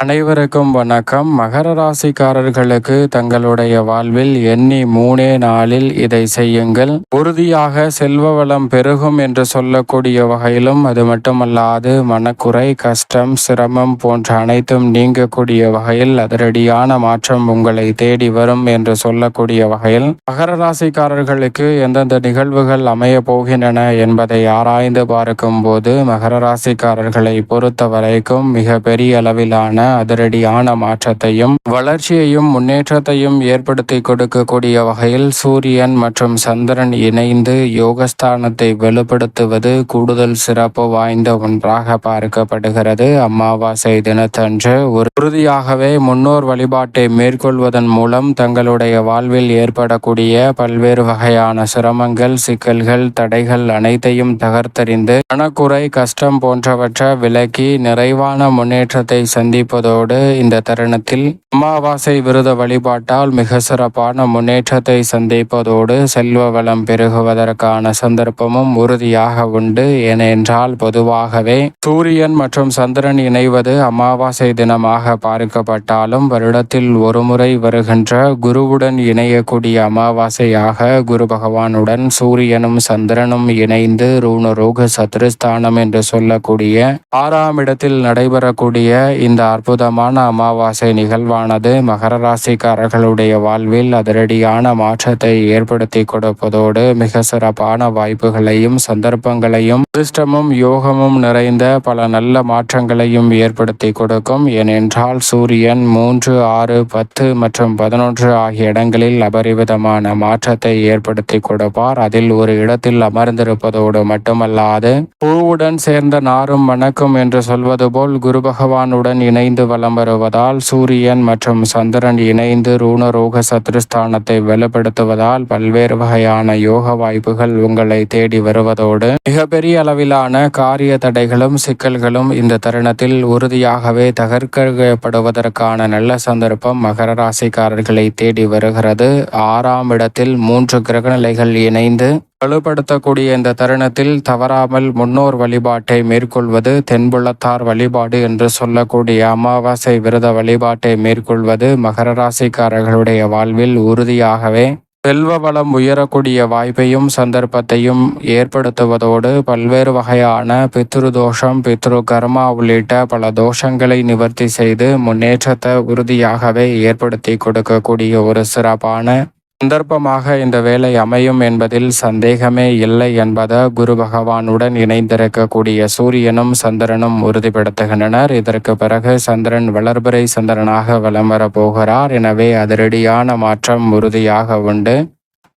அனைவருக்கும் வணக்கம். மகர ராசிக்காரர்களுக்கு தங்களுடைய வாழ்வில் எண்ணி மூணே நாளில் இதை செய்யுங்கள். உறுதியாக செல்வ வளம் பெருகும் என்று சொல்லக்கூடிய வகையிலும் அது மட்டுமல்லாது மனக்குறை கஷ்டம் சிரமம் போன்ற அனைத்தும் நீங்கக்கூடிய வகையில் அதிரடியான மாற்றம் உங்களை தேடி வரும் என்று சொல்லக்கூடிய வகையில் மகர ராசிக்காரர்களுக்கு எந்தெந்த நிகழ்வுகள் அமைய போகின்றன என்பதை ஆராய்ந்து பார்க்கும் போது மகர ராசிக்காரர்களை பொறுத்த வரைக்கும் மிக பெரிய அளவிலான அதிரடியான மாற்றத்தையும் வளர்ச்சியையும் முன்னேற்றத்தையும் ஏற்படுத்தி கொடுக்கக்கூடிய வகையில் சூரியன் மற்றும் சந்திரன் இணைந்து யோகஸ்தானத்தை வெளிப்படுத்துவது கூடுதல் சிறப்பு வாய்ந்த ஒன்றாக பார்க்கப்படுகிறது. அமாவாசை தினத்தன்று ஒரு உறுதியாகவே முன்னோர் வழிபாட்டை மேற்கொள்வதன் மூலம் தங்களுடைய வாழ்வில் ஏற்படக்கூடிய பல்வேறு வகையான சிரமங்கள் சிக்கல்கள் தடைகள் அனைத்தையும் தகர்த்தறிந்து பணக்குறை கஷ்டம் போன்றவற்றை விலக்கி நிறைவான முன்னேற்றத்தை சந்திப்பது இருப்பதோடு இந்த தருணத்தில் அமாவாசை விரத வழிபாட்டால் மிக சிறப்பான முன்னேற்றத்தை சந்திப்பதோடு செல்வ வளம் பெருகுவதற்கான சந்தர்ப்பமும் உறுதியாக உண்டு. ஏனென்றால் பொதுவாகவே சூரியன் மற்றும் சந்திரன் இணைவது அமாவாசை தினமாக பார்க்கப்பட்டாலும் வருடத்தில் ஒருமுறை வருகின்ற குருவுடன் இணையக்கூடிய அமாவாசையாக குரு பகவானுடன் சூரியனும் சந்திரனும் இணைந்து ரூணரோக சத்ருஸ்தானம் என்று சொல்லக்கூடிய ஆறாம் இடத்தில் நடைபெறக்கூடிய இந்த அற்புதமான அமாவாசை நிகழ்வானது. மகர ராசிக்காரர்களுடைய வாழ்வில் அதிரடியான மாற்றத்தை ஏற்படுத்தி கொடுப்பதோடு மிக சிறப்பான வாய்ப்புகளையும் சந்தர்ப்பங்களையும் அதிர்ஷ்டமும் யோகமும் நிறைந்த பல நல்ல மாற்றங்களையும் ஏற்படுத்தி கொடுக்கும். ஏனென்றால் சூரியன் மூன்று ஆறு பத்து மற்றும் பதினொன்று ஆகிய இடங்களில் அபரிவிதமான மாற்றத்தை ஏற்படுத்தி கொடுப்பார். அதில் ஒரு இடத்தில் அமர்ந்திருப்பதோடு மட்டுமல்லாது பூவுடன் சேர்ந்த நாரும் மணக்கும் என்று சொல்வது போல் குரு பகவானுடன் இணை இணைந்து வலம் வருவதால் சூரியன் மற்றும் சந்திரன் இணைந்து ரூணரோக சத்ருஸ்தானத்தை வலுப்படுத்துவதால் பல்வேறு வகையான யோக வாய்ப்புகள் உங்களை தேடி வருவதோடு மிகப்பெரிய அளவிலான காரிய தடைகளும் சிக்கல்களும் இந்த தருணத்தில் உறுதியாகவே தகர்க்கப்படுவதற்கான நல்ல சந்தர்ப்பம் மகர ராசிக்காரர்களை தேடி வருகிறது. ஆறாம் இடத்தில் மூன்று கிரகநிலைகள் இணைந்து வலுப்படுத்தக்கூடிய இந்த தருணத்தில் தவறாமல் முன்னோர் வழிபாட்டை மேற்கொள்வது தென்புள்ளத்தார் வழிபாடு என்று சொல்லக்கூடிய அமாவாசை விரத வழிபாட்டை மேற்கொள்வது மகர ராசிக்காரர்களுடைய வாழ்வில் உறுதியாகவே செல்வ வளம் உயரக்கூடிய வாய்ப்பையும் சந்தர்ப்பத்தையும் ஏற்படுத்துவதோடு பல்வேறு வகையான பித்ரு தோஷம் பித்ரு கர்மா உள்ளிட்ட பல தோஷங்களை நிவர்த்தி செய்து முன்னேற்றத்தை உறுதியாகவே ஏற்படுத்தி கொடுக்கக்கூடிய ஒரு சிறப்பான சந்தர்ப்பமாக இந்த வேலை அமையும் என்பதில் சந்தேகமே இல்லை என்பதை குரு பகவானுடன் இணைந்திருக்கக்கூடிய சூரியனும் சந்திரனும் உறுதிப்படுத்துகின்றனர். இதற்கு பிறகு சந்திரன் வளர்பிறை சந்திரனாக வலம் வரப்போகிறார் எனவே அதிரடியான மாற்றம் உறுதியாக உண்டு.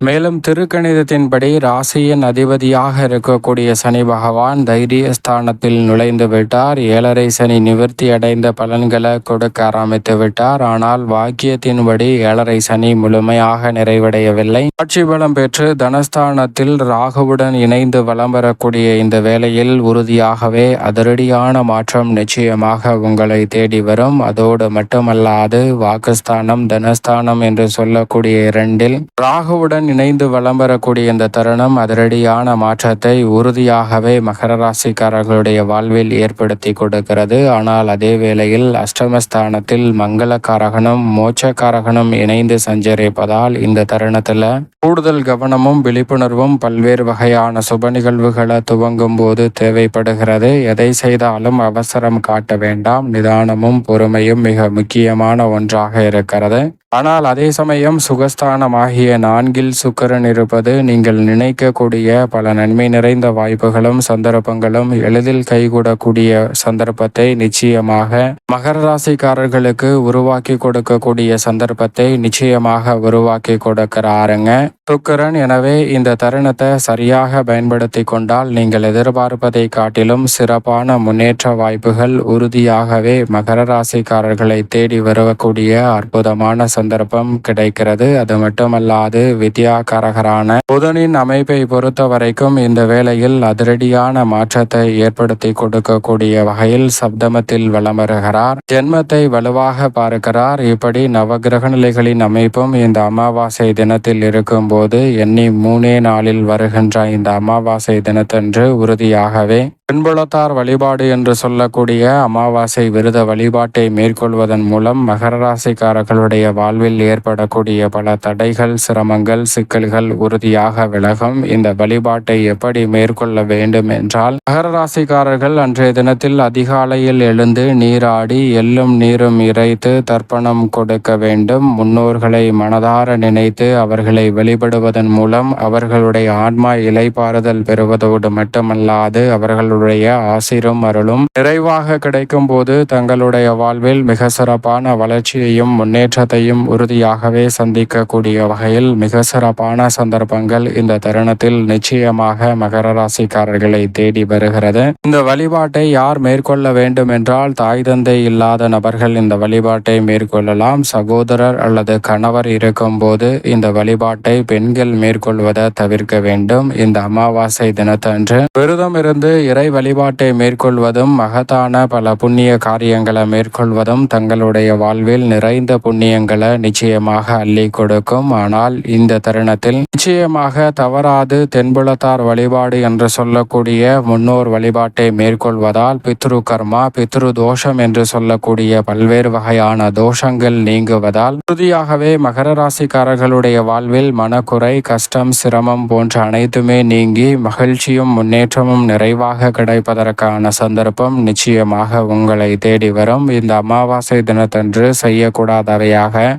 மேலும் திருக்கணிதத்தின்படி ராசியின் அதிபதியாக இருக்கக்கூடிய சனி பகவான் தைரியஸ்தானத்தில் நுழைந்து விட்டார். ஏழரை சனி நிவர்த்தி அடைந்த பலன்களை கொடுக்க ஆரம்பித்து விட்டார். ஆனால் வாக்கியத்தின்படி ஏழரை சனி முழுமையாக நிறைவடையவில்லை. ஆட்சி பலம் பெற்று தனஸ்தானத்தில் ராகுவுடன் இணைந்து வலம் வரக்கூடிய இந்த வேளையில் உறுதியாகவே அதிரடியான மாற்றம் நிச்சயமாக உங்களை தேடி வரும். அதோடு மட்டுமல்லாது வாக்குஸ்தானம் தனஸ்தானம் என்று சொல்லக்கூடிய இரண்டில் ராகுவுடன் இணைந்து வலம் வரக்கூடிய இந்த தருணம் அதிரடியான மாற்றத்தை உறுதியாகவே மகர ராசிக்காரர்களுடைய வாழ்வில் ஏற்படுத்தி கொடுக்கிறது. ஆனால் அதே வேளையில் அஷ்டமஸ்தானத்தில் மங்களக்காரகனும் மோட்சக்காரகனும் இணைந்து சஞ்சரிப்பதால் இந்த தருணத்தில் கூடுதல் கவனமும் விழிப்புணர்வும் பல்வேறு வகையான சுப நிகழ்வுகளை துவங்கும் போது தேவைப்படுகிறது. எதை செய்தாலும் அவசரம் காட்ட வேண்டாம். நிதானமும் பொறுமையும் மிக முக்கியமான ஒன்றாக இருக்கிறது. ஆனால் அதே சமயம் சுகஸ்தானமாகிய நான்கில் சுக்கரன் இருப்பது நீங்கள் நினைக்கக்கூடிய பல நன்மை நிறைந்த வாய்ப்புகளும் சந்தர்ப்பங்களும் எளிதில் கைகூடக்கூடிய சந்தர்ப்பத்தை நிச்சயமாக மகர ராசிக்காரர்களுக்கு உருவாக்கி கொடுக்கக்கூடிய சந்தர்ப்பத்தை நிச்சயமாக உருவாக்கி கொடுக்கிறாருங்க. சுக்கரன் எனவே இந்த தருணத்தை சரியாக பயன்படுத்தி கொண்டால் நீங்கள் எதிர்பார்ப்பதை காட்டிலும் சிறப்பான முன்னேற்ற வாய்ப்புகள் உறுதியாகவே மகர ராசிக்காரர்களை தேடி வரக்கூடிய அற்புதமான சந்தர்ப்பம் கிடைக்கிறது. அது மட்டுமல்லாது வித்யாகரகரான புதனின் அமைப்பை பொறுத்த வரைக்கும் இந்த வேளையில் அதிரடியான மாற்றத்தை ஏற்படுத்தி கொடுக்கக்கூடிய வகையில் சப்தமத்தில் வலம் வருகிறார் ஜென்மத்தை வலுவாக பார்க்கிறார். இப்படி நவகிரக நிலைகளின் அமைப்பும் இந்த அமாவாசை தினத்தில் இருக்கும் போது எண்ணி மூணே நாளில் வருகின்ற இந்த அமாவாசை தினத்தன்று உறுதியாகவே பின்புலத்தார் வழிபாடு என்று சொல்லக்கூடிய அமாவாசை விரத வழிபாட்டை மேற்கொள்வதன் மூலம் மகர ராசிக்காரர்களுடைய வாழ்வில் ஏற்படக்கூடிய பல தடைகள் சிரமங்கள் சிக்கல்கள் உறுதியாக விலகும். இந்த வழிபாட்டை எப்படி மேற்கொள்ள வேண்டும் என்றால் மகர ராசிக்காரர்கள் அன்றைய தினத்தில் அதிகாலையில் எழுந்து நீராடி எள்ளும் நீரும் இறைத்து தர்ப்பணம் கொடுக்க வேண்டும். முன்னோர்களை மனதார நினைத்து அவர்களை வழிபடுவதன் மூலம் அவர்களுடைய ஆன்மா இலைப்பாறுதல் பெறுவதோடு மட்டுமல்லாது அவர்களுடைய அவர்களுடைய ஆசிரும் அருளும் நிறைவாக கிடைக்கும் போது தங்களுடைய வாழ்வில் மிக சிறப்பான வளர்ச்சியையும் முன்னேற்றத்தையும் உறுதியாகவே சந்திக்கக்கூடிய வகையில் மிக சிறப்பான சந்தர்ப்பங்கள் இந்த தருணத்தில் நிச்சயமாக மகர ராசிக்காரர்களை தேடி வருகிறது. இந்த வழிபாட்டை யார் மேற்கொள்ள வேண்டும் என்றால் தாய் தந்தை இல்லாத நபர்கள் இந்த வழிபாட்டை மேற்கொள்ளலாம். சகோதரர் அல்லது கணவர் இருக்கும் போது இந்த வழிபாட்டை பெண்கள் மேற்கொள்வதை தவிர்க்க வேண்டும். இந்த அமாவாசை தினத்தன்று விரதம் இருந்து இறை வழிபாட்டை மேற்கொள்வதும் மகத்தான பல புண்ணிய காரியங்களை மேற்கொள்வதும் தங்களுடைய வாழ்வில் நிறைந்த புண்ணியங்களை நிச்சயமாக அள்ளி கொடுக்கும். ஆனால் இந்த தருணத்தில் நிச்சயமாக தவறாது தென்புலத்தார் வழிபாடு என்று சொல்லக்கூடிய முன்னோர் வழிபாட்டை மேற்கொள்வதால் பித்ரு கர்மா பித்ரு தோஷம் என்று சொல்லக்கூடிய பல்வேறு வகையான தோஷங்கள் நீங்குவதால் உறுதியாகவே மகர ராசிக்காரர்களுடைய வாழ்வில் மனக்குறை கஷ்டம் சிரமம் போன்ற அனைத்துமே நீங்கி மகிழ்ச்சியும் முன்னேற்றமும் நிறைவாக கிடைப்பதற்கான சந்தர்ப்பம் நிச்சயமாக உங்களை தேடி வரும். இந்த அமாவாசை தினத்தன்று செய்யக்கூடாதவையாக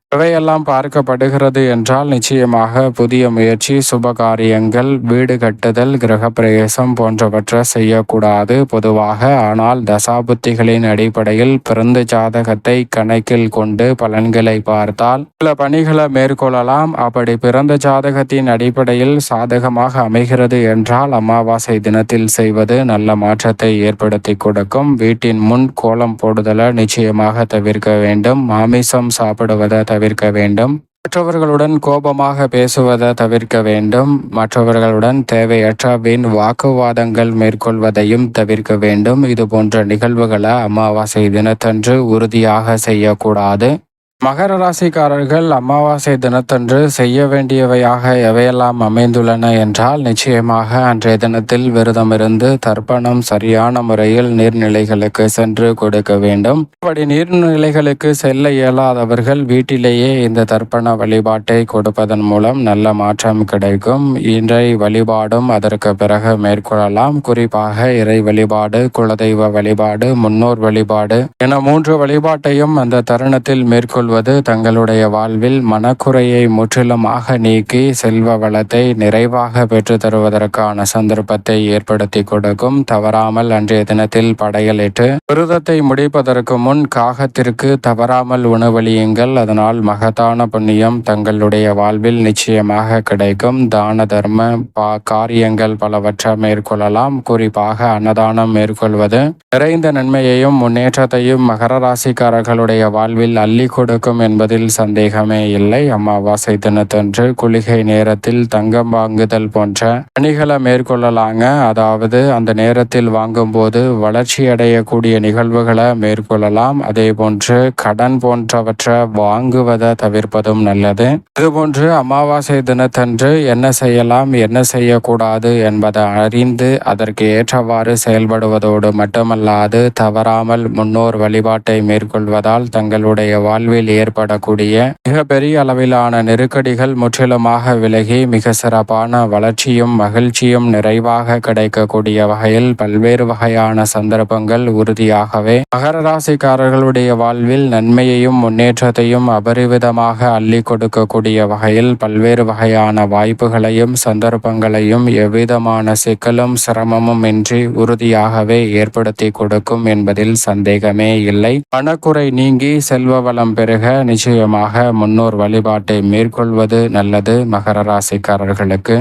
இவையெல்லாம் பார்க்கப்படுகிறது என்றால் நிச்சயமாக புதிய முயற்சி சுபகாரியங்கள் வீடு கட்டுதல் கிரகப்பிரவேசம் போன்றவற்றை செய்யக்கூடாது பொதுவாக. ஆனால் தசாபுத்திகளின் அடிப்படையில் பிறந்த ஜாதகத்தை கணக்கில் கொண்டு பலன்களை பார்த்தால் சில பணிகளை மேற்கொள்ளலாம். அப்படி பிறந்த ஜாதகத்தின் அடிப்படையில் சாதகமாக அமைகிறது என்றால் அமாவாசை தினத்தில் செய்வது நல்ல மாற்றத்தை ஏற்படுத்தி கொடுக்கும். வீட்டின் முன் கோலம் போடுதலை நிச்சயமாக தவிர்க்க வேண்டும். மாமிசம் சாப்பிடுவதை தவிர்க்க வேண்டும். மற்றவர்களுடன் கோபமாக பேசுவதை தவிர்க்க வேண்டும். மற்றவர்களுடன் தேவையற்ற வீண் வாக்குவாதங்கள் மேற்கொள்வதையும் தவிர்க்க வேண்டும். இது போன்ற நிகழ்வுகளை அமாவாசை தினத்தன்று உறுதியாக செய்யக்கூடாது. மகர ராசிக்காரர்கள் அமாவாசை தினத்தன்று செய்ய வேண்டியவையாக எவையெல்லாம் அமைந்துள்ளன என்றால் நிச்சயமாக அன்றைய தினத்தில் விரதமிருந்து தர்ப்பணம் சரியான முறையில் நீர்நிலைகளுக்கு சென்று கொடுக்க வேண்டும். அப்படி நீர்நிலைகளுக்கு செல்ல இயலாதவர்கள் வீட்டிலேயே இந்த தர்ப்பண வழிபாட்டை கொடுப்பதன் மூலம் நல்ல மாற்றம் கிடைக்கும். இன்றை வழிபாடும் அதற்கு பிறகு மேற்கொள்ளலாம். குறிப்பாக இறை வழிபாடு குலதெய்வ வழிபாடு முன்னோர் வழிபாடு என மூன்று வழிபாட்டையும் அந்த தருணத்தில் மேற்கொள் கொள்வது தங்களுடைய வாழ்வில் மனக்குறையை முற்றிலுமாக நீக்கி செல்வ வளத்தை நிறைவாக பெற்று தருவதற்கான சந்தர்ப்பத்தை ஏற்படுத்தி கொடுக்கும். தவறாமல் அன்றைய தினத்தில் படையலிட்டு விரதத்தை முடிப்பதற்கு முன் காகத்திற்கு தவறாமல் உணவளியுங்கள் அதனால் மகத்தான புண்ணியம் தங்களுடைய வாழ்வில் நிச்சயமாக கிடைக்கும். தான தர்ம பா காரியங்கள் பலவற்றை மேற்கொள்ளலாம். குறிப்பாக அன்னதானம் மேற்கொள்வது நிறைந்த நன்மையையும் முன்னேற்றத்தையும் மகர ராசிக்காரர்களுடைய வாழ்வில் அள்ளி கொடுக்கும் இருக்கும் என்பதில் சந்தேகமே இல்லை. அமாவாசை தினத்தன்று குளிகை நேரத்தில் தங்கம் வாங்குதல் போன்ற பணிகளை மேற்கொள்ளலாங்க. அதாவது அந்த நேரத்தில் வாங்கும்போது வளர்ச்சி அடையக்கூடிய நிகழ்வுகளை மேற்கொள்ளலாம். அதே போன்று கடன் போன்றவற்றை வாங்குவதை தவிர்ப்பதும் நல்லது. இதுபோன்று அமாவாசை தினத்தன்று என்ன செய்யலாம் என்ன செய்யக்கூடாது என்பதை அறிந்து அதற்கு ஏற்றவாறு செயல்படுவதோடு மட்டுமல்லாது தவறாமல் முன்னோர் வழிபாட்டை மேற்கொள்வதால் தங்களுடைய வாழ்வில் ஏற்படக்கூடிய மிகப்பெரிய அளவிலான நெருக்கடிகள் முற்றிலுமாக விலகி மிக சிறப்பான வளர்ச்சியும் மகிழ்ச்சியும் நிறைவாக கிடைக்கக்கூடிய வகையில் பல்வேறு வகையான சந்தர்ப்பங்கள் உறுதியாகவே மகர ராசிக்காரர்களுடைய வாழ்வில் நன்மையையும் முன்னேற்றத்தையும் அபரிவிதமாக அள்ளி கொடுக்கக்கூடிய வகையில் பல்வேறு வகையான வாய்ப்புகளையும் சந்தர்ப்பங்களையும் எவ்விதமான சிக்கலும் சிரமமும் இன்றி உறுதியாகவே ஏற்படுத்தி கொடுக்கும் என்பதில் சந்தேகமே இல்லை. பணக்குறை நீங்கி செல்வ வளம் பெருக நிச்சயமாக முன்னோர் வழிபாட்டை மேற்கொள்வது நல்லது மகர ராசிக்காரர்களுக்கு.